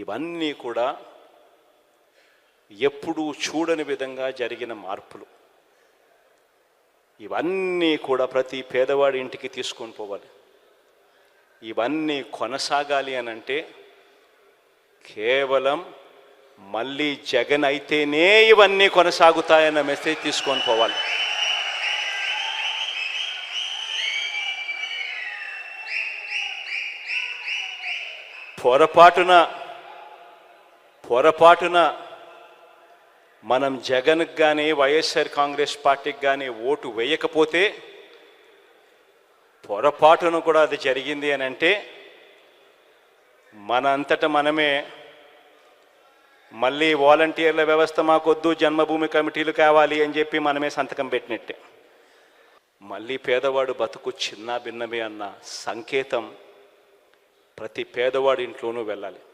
ఇవన్నీ కూడా ఎప్పుడూ చూడని విధంగా జరిగిన మార్పులు. ఇవన్నీ కూడా ప్రతి పేదవాడి ఇంటికి తీసుకొని పోవాలి. ఇవన్నీ కొనసాగాలి అని అంటే కేవలం మళ్ళీ జగన్ అయితేనే ఇవన్నీ కొనసాగుతాయన్న మెసేజ్ తీసుకొని పోవాలి. పొరపాటున పొరపాటున మనం జగన్కి కానీ వైఎస్ఆర్ కాంగ్రెస్ పార్టీకి కానీ ఓటు వేయకపోతే పొరపాటున కూడా అది జరిగింది అని అంటే మన అంతట మనమే మళ్ళీ వాలంటీర్ల వ్యవస్థ మాకొద్దు జన్మభూమి కమిటీలు కావాలి అని చెప్పి మనమే సంతకం పెట్టినట్టే. మళ్ళీ పేదవాడు బతుకు చిన్న భిన్నమే అన్న సంకేతం ప్రతి పేదవాడి ఇంట్లోనూ వెళ్ళాలి.